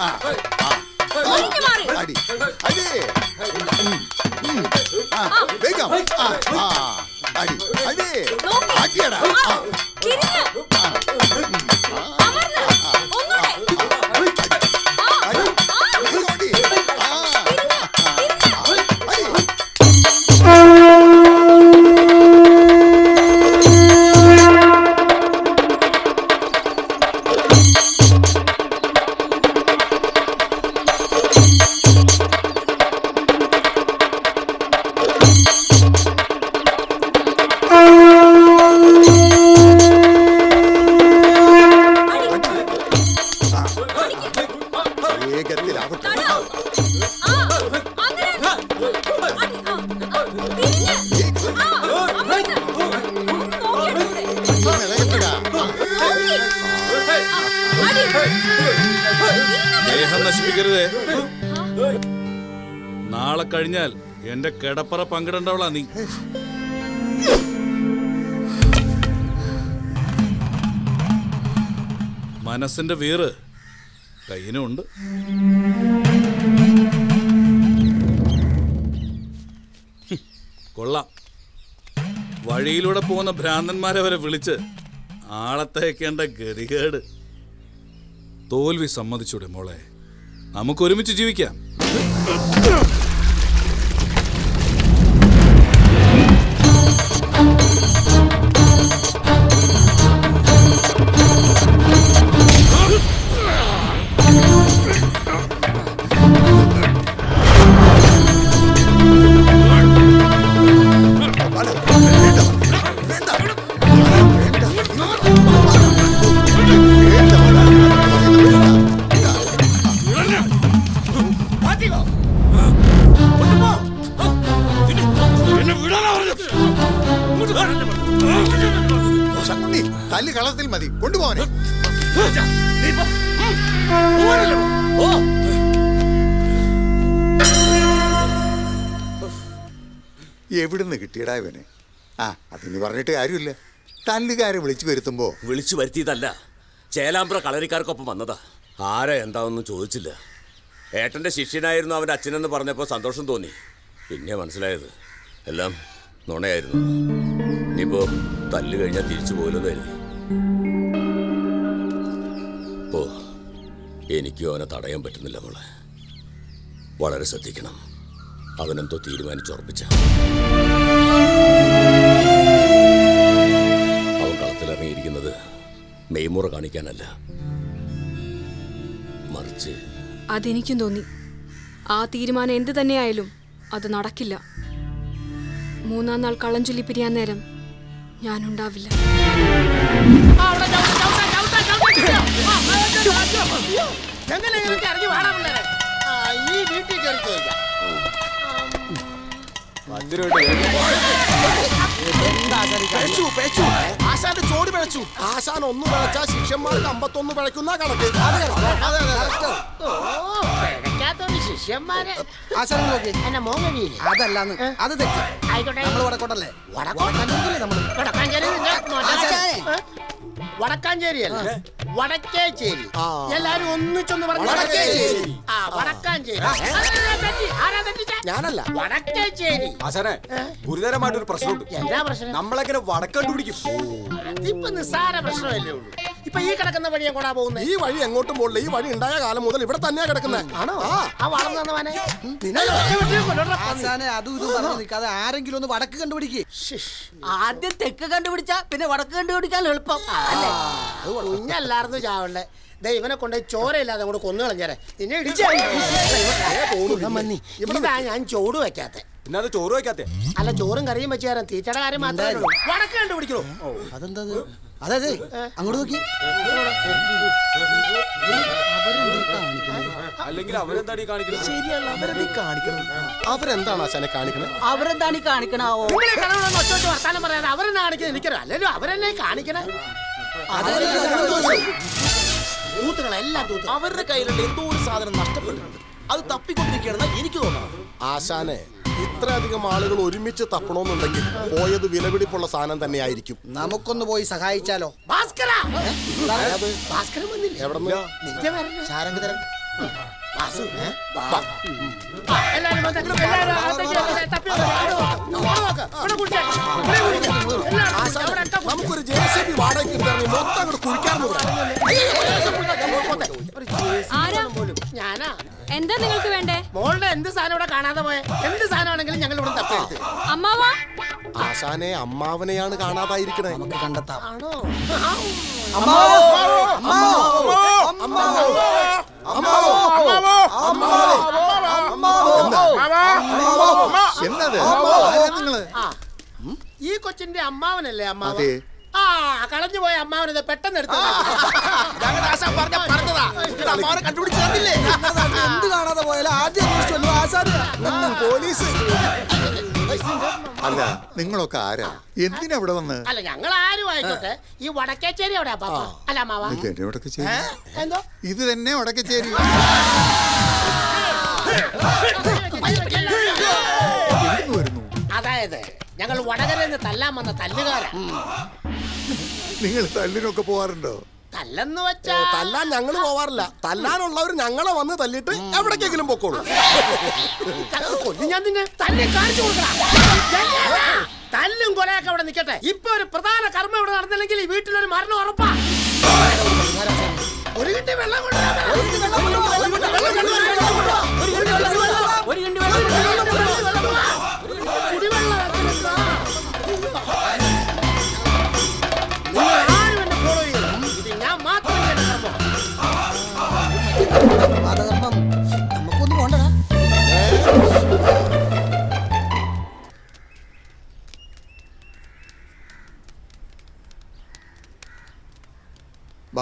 Ah. Hey. പങ്കിടേണ്ടവളാ നീ. മനസ്സിന്റെ വേറ് കയ്യിനുണ്ട് കൊള്ളാം. വഴിയിലൂടെ പോകുന്ന ഭ്രാന്തന്മാരെ വരെ വിളിച്ച് ആളത്തേക്കേണ്ട ഗതികേട്. തോൽവി സമ്മതിച്ചൂടെ മോളെ. നമുക്കൊരുമിച്ച് ജീവിക്കാം. എവിടുന്ന് കിട്ടിയടാ ഇവനെ? ആ അതിന് പറഞ്ഞിട്ട് കാര്യമില്ല. തല്ലുകാരെ വിളിച്ചു വരുത്തുമ്പോ വിളിച്ചു വരുത്തിയതല്ല. ചേലാമ്പ്ര കളരിക്കാർക്കൊപ്പം വന്നതാ. ആരാ എന്താണെന്നും ചോദിച്ചില്ല. ഏട്ടന്റെ ശിഷ്യനായിരുന്നു അവന്റെ അച്ഛനെന്ന് പറഞ്ഞപ്പോൾ സന്തോഷം തോന്നി. പിന്നെ മനസ്സിലായത് എല്ലാം നുണയായിരുന്നു. ഇനിയിപ്പോ തല്ലു കഴിഞ്ഞാൽ തിരിച്ചു പോലെന്ന് കരുതി ഓ എനിക്കും അവനെ തടയാൻ പറ്റുന്നില്ല മോളെ. വളരെ ശ്രദ്ധിക്കണം. അവനെന്തോ തീരുമാനിച്ചുറപ്പിച്ച. അവൻ കളത്തിലിറങ്ങിയിരിക്കുന്നത് മെയ്മുറ കാണിക്കാനല്ല. മറിച്ച് അതെനിക്കും തോന്നി. ആ തീരുമാനം എന്ത് തന്നെയായാലും അത് നടക്കില്ല. മൂന്നാം നാൾ കളഞ്ചൊല്ലി ചൊല്ലി പിരിയാൻ നേരം ഞാനുണ്ടാവില്ല. ഈ വീട്ടിൽ കയറി ചോദിക്കാം. പിഴച്ചു, പിഴച്ചു. ആശാന്റെ ചോട് പിഴച്ചു. ആശാൻ ഒന്ന് പിഴച്ചാ ശിഷ്യന്മാർക്ക് അമ്പത്തൊന്ന് പിഴക്കുന്ന കണക്ക്. ശിഷ്യന്മാരെ. ആശാൻ നോക്കി. എന്നെ മോൻ കഴിയില്ലേ? അതല്ലാന്ന്. അത് തെറ്റി. ആയിക്കോട്ടെ. നമ്മൾ വടക്കോട്ടല്ലേ? വടക്കോട്ടല്ലേ? നമ്മൾ വടക്കാഞ്ചേരി? വടക്കാഞ്ചേരി അല്ല വടക്കേച്ചേരി. എല്ലാരും ഒന്നിച്ചൊന്ന് പറഞ്ഞു വടക്കേച്ചേരി. ആ വടക്കാഞ്ചേരി. ആ, തെറ്റി. ആരാ തെറ്റിച്ചേ? ഞാനല്ല. വടക്കേച്ചേരി. ആശാനെ ഗുരുതരമായിട്ടൊരു പ്രശ്നമുണ്ട്. എന്താ പ്രശ്നം? നമ്മളെങ്ങനെ വടക്കണ്ടു പിടിക്കും അതിപ്പോ നിസ്സാര പ്രശ്നമല്ലേ ഉള്ളൂ. ഇപ്പൊ ഈ കിടക്കുന്ന വഴി എങ്ങോട്ടാ പോകുന്നത് ഈ വഴി എങ്ങോട്ടും പോകില്ല ഈ വഴി ഉണ്ടായ കാലം മുതൽ ഇവിടെ തന്നെയാ കിടക്കുന്നത് ആണോ? ആ. വളർന്നു തന്നവനെ ആശാനെ അതും ഇതും പറഞ്ഞു നിൽക്കാതെ ആരെങ്കിലും ഒന്ന് വടക്ക് കണ്ടുപിടിക്കേ. ആദ്യം തെക്ക് കണ്ടുപിടിച്ചാ പിന്നെ വടക്ക് കണ്ടുപിടിക്കാൻ എളുപ്പം. അല്ലേ? കുഞ്ഞല്ലായിരുന്നു ചാവണ്ടേ. ദേ ഇവനെ കൊണ്ട് ചോരയില്ലാതെ അങ്ങോട്ട് കൊന്നു കളഞ്ഞേരെ. നിന്നെ ഇടിച്ചു ഞാൻ ചോട് വെക്കാത്തെ പിന്നെ അത് ചോറ് വെക്കാത്തെ അല്ല ചോറും കറിയും വെച്ച് തരാം. തീറ്റയുടെ കാര്യം മാത്രമേ ഉള്ളൂ. വടക്ക് കണ്ടുപിടിക്കണോ? അതെന്താ അതെ അതെ അങ്ങോട്ട് നോക്കി. അല്ലെങ്കിൽ അവരെന്താണ് ഈ കാണിക്കുന്നത്? ശരിയല്ല അവരെന്താ കാണിക്കണം അവരെന്താണ് ആശാനെ കാണിക്കണത്? അവരെന്താണ് ഈ കാണിക്കണോ വർത്താനം പറയാതെ അവരെന്നെ കാണിക്കുന്നത്? എനിക്കറിയാം. അല്ലല്ലോ അവരെന്നെ കാണിക്കണേ. തൂത്തുകളെല്ലാം തൂത്ത്. അവരുടെ കയ്യിലുള്ള എന്തോ ഒരു സാധനം നഷ്ടപ്പെട്ടിട്ടുണ്ട്. അത് തപ്പിക്കൊണ്ടിരിക്കുകയാണ് എനിക്ക് തോന്നുന്നത്. ആശാനെ ഇത്രയധികം ആളുകൾ ഒരുമിച്ച് തപ്പണമെന്നുണ്ടെങ്കിൽ പോയത് വിലപിടിപ്പുള്ള സാധനം തന്നെയായിരിക്കും. നമുക്കൊന്ന് പോയി സഹായിച്ചാലോ? ഭാസ്കര! ഭാസ്കരൻ വന്നില്ല? എവിടെ നിന്റെ വരണ ശാരംഗതരൻ നമുക്കൊരു ജെ സി ബി വാടകയ്ക്ക് മൊത്തം അങ്ങോട്ട് ഞാനാ. എന്താ നിങ്ങൾക്ക് വേണ്ടേ? മോളുടെ എന്ത് സാധനം ഇവിടെ കാണാതെ പോയെ? എന്ത് സാധനമാണെങ്കിലും ഞങ്ങൾ ഇവിടെ അമ്മാവാ? ആശാനെ അമ്മാവനെയാണ് കാണാതായിരിക്കണേ. ആണോ? എന്നത്? ആരാ നിങ്ങൾ? ആ. ഈ കൊച്ചിന്റെ അമ്മാവനല്ലേ അമ്മാവൻ? അതെ. ആ കളഞ്ഞു പോയ അമ്മാവനത് പെട്ടെന്ന് എടുത്തു കണ്ടുപിടിച്ചില്ലേ എന്ത് കാണാതെ പോയാലും ആദ്യം അന്വേഷിച്ചല്ലോ ആശാന്. പോലീസ്. അല്ല. നിങ്ങളൊക്കെ ആരാ? എന്തിനാ ഇവിടെ വന്ന്? അല്ല ഞങ്ങൾ ആരും ആയിക്കോട്ടെ ഈ വടക്കേച്ചേരി അല്ല മാവാ എന്തോ? ഇത് തന്നെ വടക്കേച്ചേരി. വരുന്നു അതായത് ഞങ്ങൾ വടകരന്ന് തല്ലാൻ വന്ന തല്ലുകാരാ. നിങ്ങൾ തല്ലിനൊക്കെ പോവാറുണ്ടോ? തല്ലെന്ന് വെച്ചാ തല്ലാൻ ഞങ്ങൾ പോവാറില്ല തല്ലാനുള്ളവർ ഞങ്ങളെ വന്ന് തല്ലിട്ട് എവിടേക്കെങ്കിലും പൊക്കോളൂ കൊല്ലു ഞാൻ നിന്നെ തല്ലി കാണിച്ചു തല്ലും കൊലയൊക്കെ അവിടെ നിൽക്കട്ടെ ഇപ്പൊ ഒരു പ്രധാന കർമ്മം ഇവിടെ നടന്നില്ലെങ്കിൽ ഈ വീട്ടിലൊരു മരണം ഉറപ്പാ ഒരു കിണ്ടി വെള്ളം കൊണ്ടുവരാൻ പറ. ഒരു കിണ്ടി വെള്ളം കൊണ്ടുവാ. ഒരു കിണ്ടി വെള്ളം. ഒരു കിണ്ടി വെള്ളം. ഒരു കിണ്ടി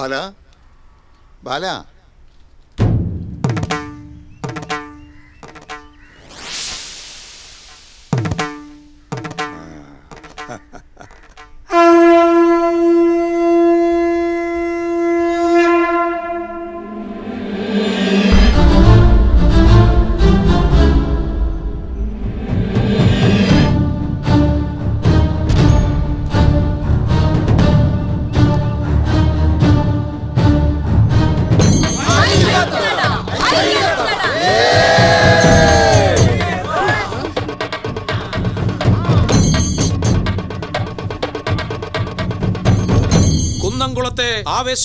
ബാല ബാല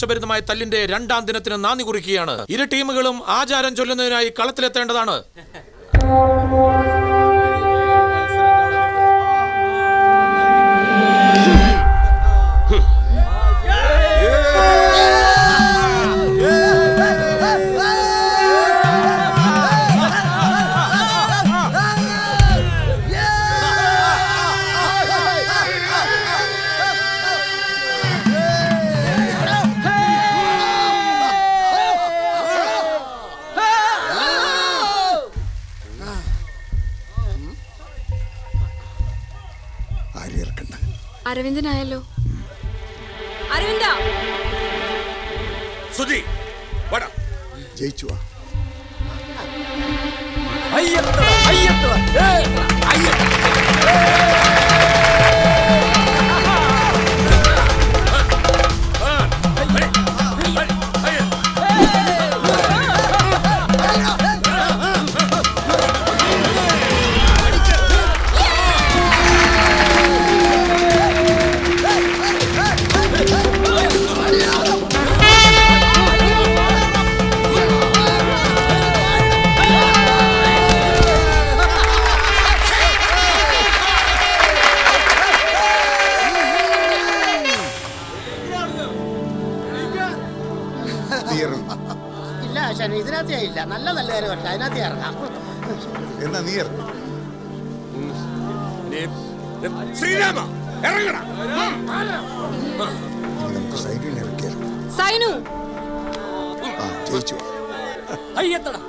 ആവേശഭരിതമായ തല്ലിന്റെ രണ്ടാം ദിനത്തിന് നാന്ദി കുറിക്കുകയാണ് ഇരു ടീമുകളും ആചാരം ചൊല്ലുന്നതിനായി കളത്തിലെത്തേണ്ടതാണ് ആരും അരവിന്ദനായല്ലോ. അരവിന്ദ! സുധി വട. ജയിച്ചു വാ. നീ നല്ല പക്ഷെ അതിനകത്ത് ഇറങ്ങാം. എന്നാ നീ. ശ്രീരാമ ഇറങ്ങടാ. ഇനി നമുക്ക് സൈഡിൽ ഇറക്കിയാലോ? സൈനു. ആ ജയിച്ചു. അയ്യത്തടാ.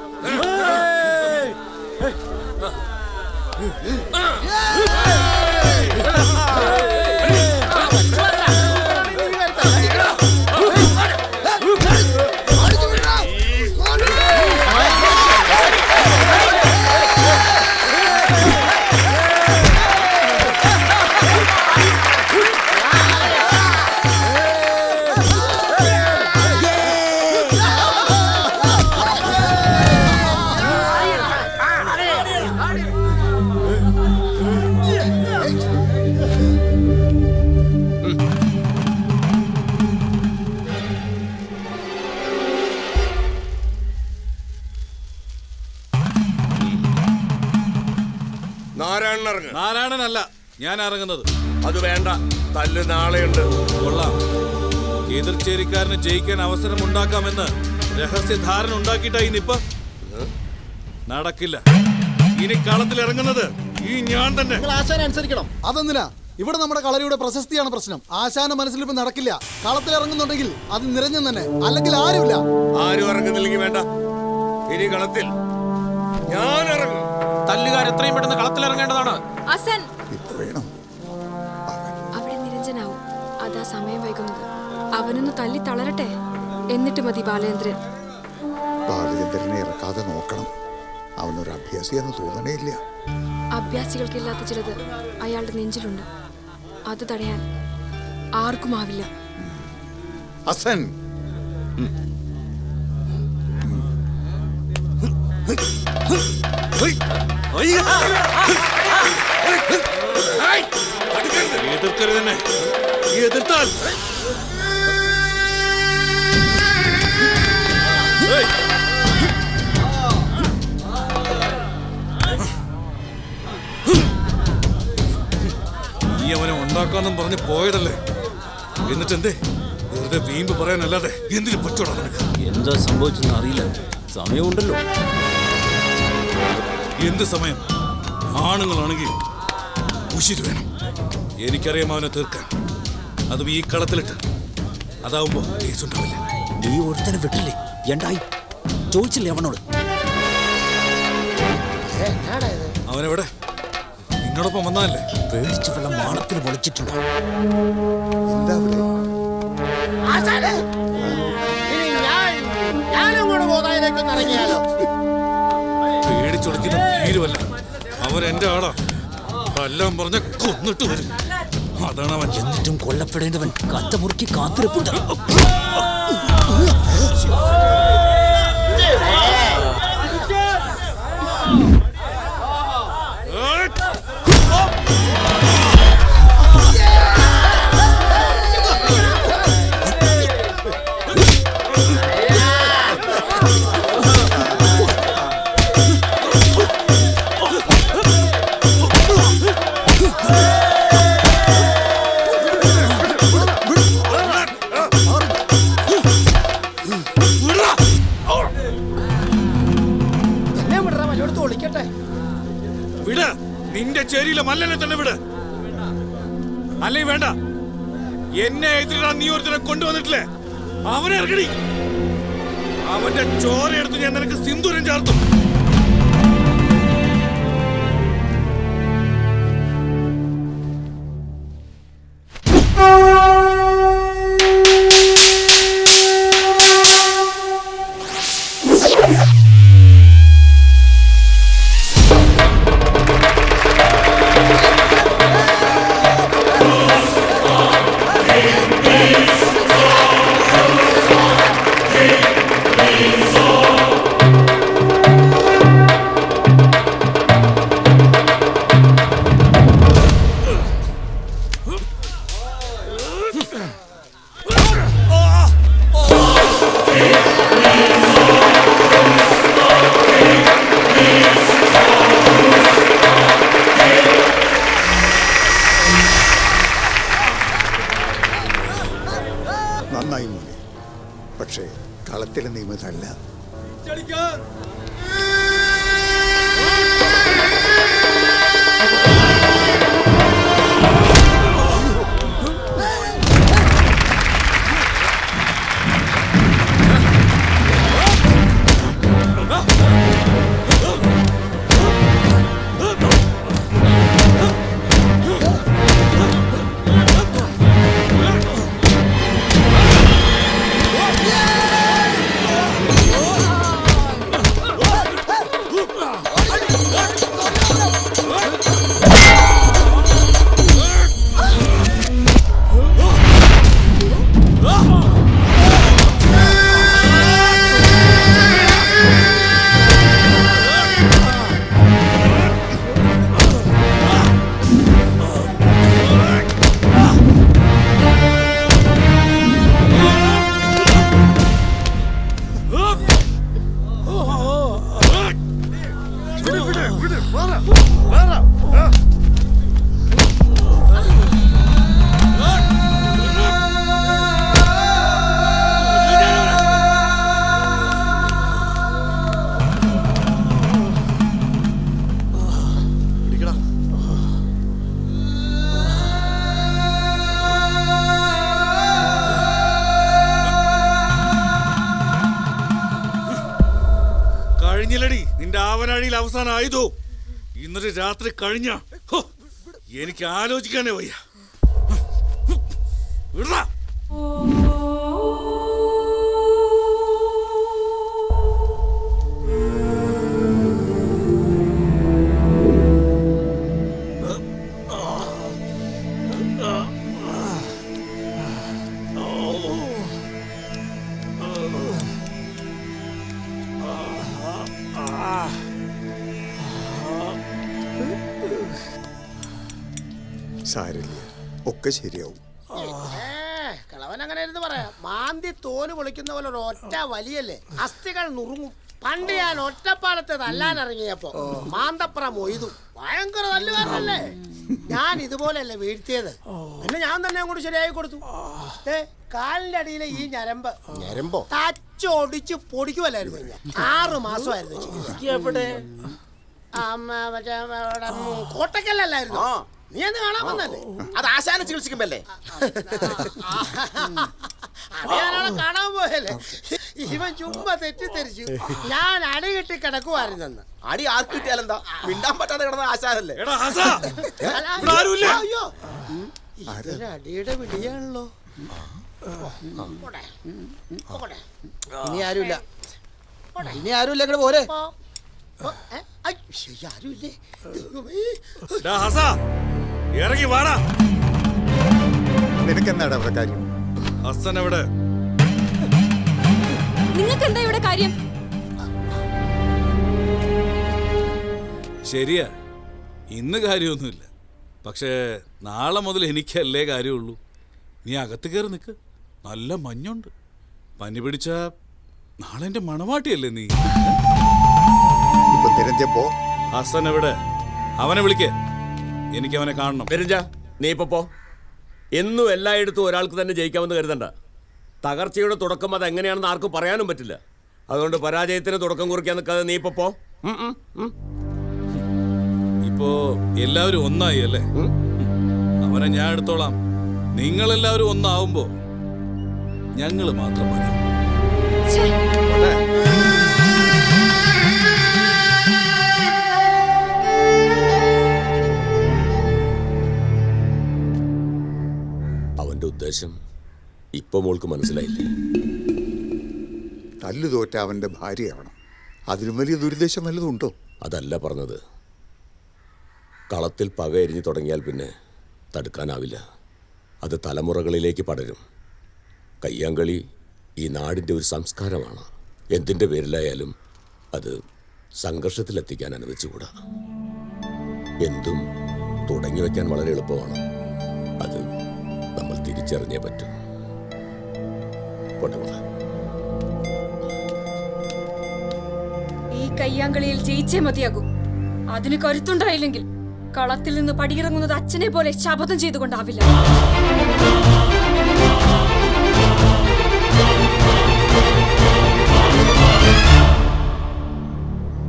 ഇറങ്ങ് നാരായണനല്ല ഞാൻ ഇറങ്ങുന്നത്. അത് വേണ്ട തല്ല് നാളെയുണ്ട് കൊള്ളാം. എതിർച്ചേരിക്കാരന് ജയിക്കാൻ അവസരം ഉണ്ടാക്കാമെന്ന് രഹസ്യധാരണ ഉണ്ടാക്കിയിട്ടായി നിപ്പ? നടക്കില്ല. ഇനി കളത്തിൽ ഇറങ്ങുന്നത് ഈ ഞാൻ തന്നെ. ആശാനെ അനുസരിക്കണം. അതെന്തിനാ? ഇവിടെ നമ്മുടെ കളരിയുടെ പ്രശസ്തിയാണ് പ്രശ്നം. ആശാന മനസ്സിൽ ഇപ്പൊ നടക്കില്ല കളത്തിലിറങ്ങുന്നുണ്ടെങ്കിൽ അത് നിറഞ്ഞു തന്നെ. അല്ലെങ്കിൽ ആരുമില്ല. ആരും ഇറങ്ങുന്നില്ലെങ്കിൽ വേണ്ട. ഇനി കളത്തിൽ ഞാൻ ഇറങ്ങും. തല്ലുകാർ എത്രയും പെട്ടെന്ന് കളത്തിലിറങ്ങേണ്ടതാണ്. അസൻ ഇപ്പൊ വേണം. അവിടെ നിരഞ്ജനാവും. അതാ സമയം വൈകുന്നത്. അവനൊന്ന് തല്ലി തളരട്ടെ. എന്നിട്ട് മതി ബാലേന്ദ്രൻ. ബാലചന്ദ്രനെ ഇറക്കാതെ നോക്കണം. അവനൊരു അഭ്യാസിയെന്ന് തോന്നണേ ഇല്ല അഭ്യാസികൾക്കില്ലാത്ത ചിലത് അയാളുടെ നെഞ്ചിലുണ്ട്. അത് തടയാൻ ആർക്കുമാവില്ല അസൻ എതിർക്കരുത് തന്നെ എതിർത്താൽ! നീ അവനെ ഉണ്ടാക്കാന്നും പറഞ്ഞ് പോയതല്ലേ? എന്നിട്ട് എന്തേ വെറുതെ വീമ്പ് പറയാനല്ലാതെ എന്തിനു പറ്റോടാ നിനക്ക്? എന്താ സംഭവിച്ചെന്ന് അറിയില്ല. സമയമുണ്ടല്ലോ. എന്ത് സമയം? ആണുങ്ങളാണെങ്കിൽ ഉശിര് വേണം. എനിക്കറിയാം അവനെ തീർക്കാൻ. അതും ഈ കളത്തിലിട്ട്. അതാവുമ്പോ കേസുണ്ടാവില്ല നീ ഒരുത്തനെ വിട്ടില്ലേ? എന്തായി? ചോദിച്ചില്ലേ അവനോട്? അവനെവിടെ? നിങ്ങളൊപ്പം വന്നാലേ പേടിച്ചു വല്ല മാളത്തിൽ പൊളിച്ചിട്ടുണ്ടോ എന്താ ഞാൻ ഞാനങ്ങോട്ട് ഗോദായിലേക്ക് ഇറങ്ങിയാലോ അവൻ എന്റെ ആളാ. എല്ലാം പറഞ്ഞ കൊന്നിട്ട് വരും. അതാണ് അവൻ എന്നിട്ടും കൊല്ലപ്പെടേണ്ടവൻ കത്ത മുറുക്കി കാത്തിരിപ്പുണ്ട്. അവന്റെ ചോരയെടുത്ത് ഞാൻ നിനക്ക് സിന്ദൂരം ചേർത്തും. നിന്റെ ആവനാഴിയിൽ അവസാനം ആയതോ ഇന്നൊരു രാത്രി കഴിഞ്ഞ. എനിക്ക് ആലോചിക്കാനേ വയ്യ. വിടടാ. സാരില്ല ഒക്കെ ശരിയാവും. കളവൻ അങ്ങനെ ഇരുന്ന് പറയാം. മാന്തി തോൽ പൊളിക്കുന്ന പോലെ ഒരു ഒറ്റ വലിയല്ലേ? അസ്ഥികൾ നുറുങ്ങും. പണ്ട് ഞാൻ ഒറ്റപ്പാലത്തെ തല്ലാൻ ഇറങ്ങിയപ്പോ മാന്തപ്ര മൊയ്തു. ഭയങ്കര തല്ലുകാരനല്ലേ? ഞാൻ ഇതുപോലെയല്ലേ വീഴ്ത്തിയത് പിന്നെ ഞാൻ തന്നെ അങ്ങോട്ട് ശരിയായി കൊടുത്തു. ദേ, കാലിന്റെ അടിയിലെ ഈ ഞരമ്പ് ഞരമ്പോ? തച്ചൊടിച്ച് പൊടിക്കുമല്ലായിരുന്നു ഞാൻ ആറു മാസമായിരുന്നു. എവിടെ? കോട്ടക്കല്ലല്ലായിരുന്നു നീ എന്ന് കാണാൻ വന്നല്ലേ അത് ആശാനെ ചികിത്സിക്കുമ്പല്ലേ? അത് കാണാൻ പോയല്ലേ. ഇവൻ ചുമ്മാ തെറ്റിദ്ധരിച്ചു. ഞാൻ അടി കിട്ടി കിടക്കുമായിരുന്നെന്ന് അടി ആർക്ക് കിട്ടിയാലെന്താ? മിണ്ടാൻ പറ്റാതെ കിടന്ന ആശാനല്ലേ? അയ്യോ. ഇതൊരു അടിയുടെ വിളിയാണല്ലോ. പോടെ. പോടെ. ഇനി ആരുമില്ല. ഇനി ആരുമില്ല ഇങ്ങോട്ട് പോരെ? ആരുമില്ലേ? ഹസ ഇറങ്ങി വാടാ. അവിടെ കാര്യം? ഹസൻ എവിടെ? നിങ്ങൾക്ക് എന്താ ഇവിടെ കാര്യം? ശരിയാ. ഇന്ന് കാര്യമൊന്നുമില്ല. പക്ഷേ നാളെ മുതൽ എനിക്കല്ലേ കാര്യമുള്ളൂ. നീ അകത്ത് കയറി നിൽക്ക് നല്ല മഞ്ഞുണ്ട്. പനി പിടിച്ച നാളെ എന്റെ മണവാട്ടിയല്ലേ നീ? ഇപ്പൊ തിരഞ്ഞപ്പോ ഹസൻ എവിടെ? അവനെ വിളിക്കേ. എനിക്ക് അവനെ കാണണം. പെരുഞ്ച നീ ഇപ്പൊ പോ. എന്നും എല്ലായിടത്തും ഒരാൾക്ക് തന്നെ ജയിക്കാമെന്ന് കരുതണ്ട. തകർച്ചയുടെ തുടക്കം അത് എങ്ങനെയാണെന്ന് ആർക്കും പറയാനും പറ്റില്ല. അതുകൊണ്ട് പരാജയത്തിന് തുടക്കം കുറിക്കാൻ നിൽക്കാതെ നീ ഇപ്പൊ പോ. ഇപ്പോ എല്ലാവരും ഒന്നായി അല്ലേ? അവനെ ഞാൻ എടുത്തോളാം. നിങ്ങളെല്ലാവരും ഒന്നാവുമ്പോ ഞങ്ങൾ മാത്രം മതി. അവന്റെ ഉദ്ദേശം ഇപ്പൊ മോൾക്ക് മനസ്സിലായില്ലേ? തല്ലു തോറ്റ അവന്റെ ഭാര്യയാവണം. അതിലും വലിയ ദുരുദ്ദേശം വല്ലതുണ്ടോ അതല്ല പറഞ്ഞത്. കളത്തിൽ പക എരിഞ്ഞു തുടങ്ങിയാൽ പിന്നെ തടുക്കാനാവില്ല. അത് തലമുറകളിലേക്ക് പടരും. കയ്യാങ്കളി ഈ നാടിന്റെ ഒരു സംസ്കാരമാണ്. എന്തിന്റെ പേരിലായാലും അത് സംഘർഷത്തിലെത്തിക്കാൻ അനുവദിച്ചുകൂടാ. എന്തും തുടങ്ങി വയ്ക്കാൻ വളരെ എളുപ്പമാണ്. അത് നമ്മൾ തിരിച്ചറിഞ്ഞേ പറ്റൂ. പോട്ടെ. ഈ കയ്യാങ്കളിയിൽ ജയിച്ചേ മതിയാകൂ അതിന് കരുത്തുണ്ടായില്ലെങ്കിൽ കളത്തിൽ നിന്ന് പടിയിറങ്ങുന്നത് അച്ഛനെ പോലെ ശപഥം ചെയ്തുകൊണ്ടാവില്ല